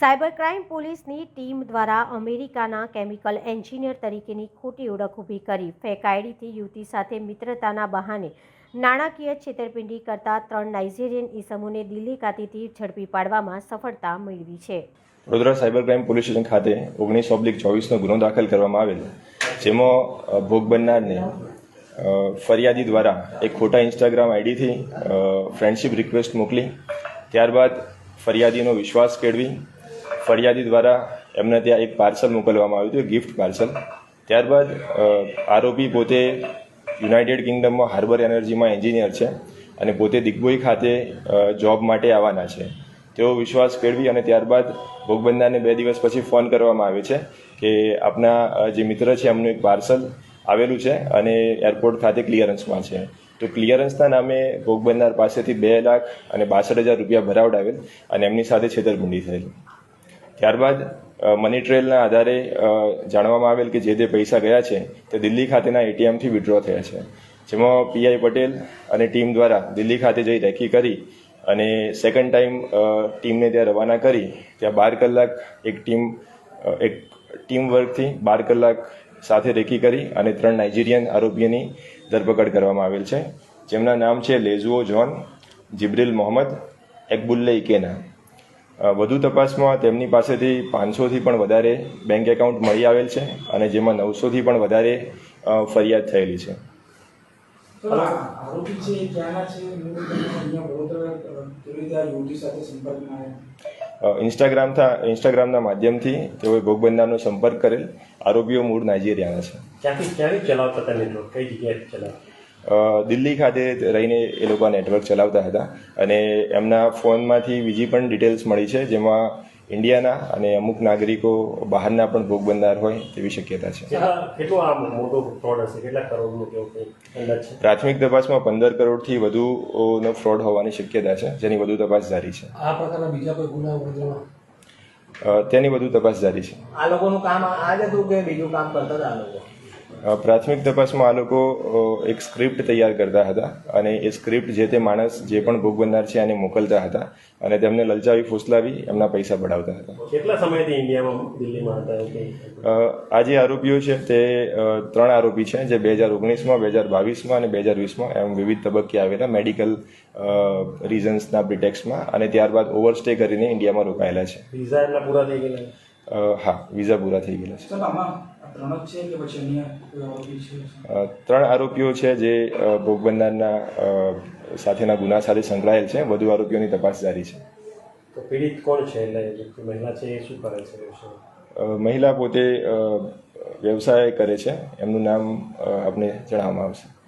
Cyber crime પોલીસની team દ્વારા અમેરિકાના કેમિકલ એન્જિનિયર તરીકેની ખોટી ઓળખ ઊભી કરી. ફેક આઈડીથી યુવતી સાથે મિત્રતાના બહાને નાણાકીય છેતરપિંડી કરતા ત્રણ નાઇજેરિયન ઇસમોને દિલ્હી ખાતેથી ઝડપી પાડવામાં સફળતા મેળવી છે. Vadodara cyber crime police station ખાતે ઓગણીસ ઓબ્લિક ચોવીસનો ગુનો દાખલ કરવામાં આવેલ જેમાં ભોગ બનનારને ફરિયાદી દ્વારા એક ખોટા ઇન્સ્ટાગ્રામ આઈડીથી ફ્રેન્ડશિપ રિક્વેસ્ટ મોકલી. ત્યારબાદ ફરિયાદીનો વિશ્વાસ કેળવી ફરિયાદી દ્વારા એમને ત્યાં એક પાર્સલ મોકલવામાં આવ્યું હતું ગિફ્ટ પાર્સલ. ત્યારબાદ આરોપી પોતે યુનાઇટેડ કિંગડમમાં હાર્બર એનર્જીમાં એન્જિનિયર છે અને પોતે દિગ્બોઈ ખાતે જોબ માટે આવવાના છે. તેઓ વિશ્વાસ કેળવી અને ત્યારબાદ ભોગબંદાને બે દિવસ પછી ફોન કરવામાં આવે છે કે આપના જે મિત્ર છે, એમનું એક પાર્સલ આવેલું છે અને એરપોર્ટ ખાતે ક્લિયરન્સમાં છે. તો ક્લિયરન્સના નામે ભોગબંદાર પાસેથી બે લાખ અને બાસઠ હજાર રૂપિયા ભરાવડાવેલ અને એમની સાથે છેતરપિંડી થયેલ. ત્યારબાદ મની ટ્રેલના આધારે જાણવામાં આવેલ કે જે તે પૈસા ગયા છે તે દિલ્હી ખાતેના એટીએમથી વિડ્રો થયા છે. જેમાં પીઆઈ પટેલ અને ટીમ દ્વારા દિલ્હી ખાતે જઈ રેકી કરી અને સેકન્ડ ટાઈમ ટીમને ત્યાં રવાના કરી. ત્યાં બાર કલાક એક ટીમ એક ટીમ વર્કથી બાર કલાક સાથે રેકી કરી અને ત્રણ નાઇજીરિયન આરોપીઓની ધરપકડ કરવામાં આવેલ છે. જેમના નામ છે લેઝુઓ જોન, જિબ્રિલ મોહમ્મદ, એકબુલ્લે ઇકેના વધુ તપાસમાં તેમની પાસેથી પાંચસોથી પણ વધારે બેંક એકાઉન્ટ મળી આવેલ છે અને જેમાં નવસોથી પણ વધારે ફરિયાદ થયેલી છે. ઇન્સ્ટાગ્રામ થા ઇન્સ્ટાગ્રામના માધ્યમથી તેઓએ ભોગ સંપર્ક કરેલ. આરોપીઓ મૂળ નાઇજીરિયાના છે. ક્યાંથી ક્યાંથી ચલાવતા હતા મિત્રો? કઈ જગ્યાએથી ચલાવતા દિલ્હી ખાતે રહીને એ લોકો નેટવર્ક ચલાવતા હતા અને એમના ફોનમાંથી બીજી પણ ડિટેલ્સ મળી છે જેમાં ઇન્ડિયાના અને અમુક નાગરિકો બહારના પણ ભોગ બનનાર હોય તેવી શક્યતા છે. કેટલા કેટલો આ મોટો ફ્રોડ હશે? કેટલા કરોડનું કેવું કંઈ અંદાજ છે? પ્રાથમિક તપાસમાં પંદર કરોડથી વધુનો ફ્રોડ હોવાની શક્યતા છે જેની વધુ તપાસ જારી છે. આ પ્રકારના બીજા કોઈ ગુના તેની વધુ તપાસ જારી છે. આ લોકોનું કામ આ જ હતું કે બીજું કામ કરતા હતા આ લોકો? પ્રાથમિક તપાસમાં આ લોકો એક સ્ક્રિપ્ટ તૈયાર કરતા હતા અને એ સ્ક્રિપ્ટ જે તે માણસ જે પણ ભોગ બનનાર છે એને મોકલતા હતા અને તેમને લલચાવી ફૂસલાવી એમના પૈસા પડાવતા હતા. કેટલા સમયથી ઇન્ડિયામાં દિલ્હીમાં હતા આ જે આરોપીઓ છે તે ત્રણ આરોપી છે જે બે હજાર ઓગણીસમાં બે હજાર બાવીસમાં અને બે હજાર વીસમાં એમ વિવિધ તબક્કે આવેલા મેડિકલ રીઝન્સના પ્રિટેક્સમાં અને ત્યારબાદ ઓવરસ્ટે કરીને ઇન્ડિયામાં રોકાયેલા છે. વિઝા એમના પૂરા થઈ ગયેલા? હા વિઝા પૂરા થઈ ગયેલા છે. ત્રણ આરોપીઓ છે જે ભોગ બનનારના સાથેના ગુના સાથે સંકળાયેલ છે. વધુ આરોપીઓની તપાસ જારી છે. તો પીડિત કોણ છે? એટલે મહિલા છે એ શું કરે છે મહિલા પોતે વ્યવસાય કરે છે. એમનું નામ આપણે આપને જણાવવામાં આવશે.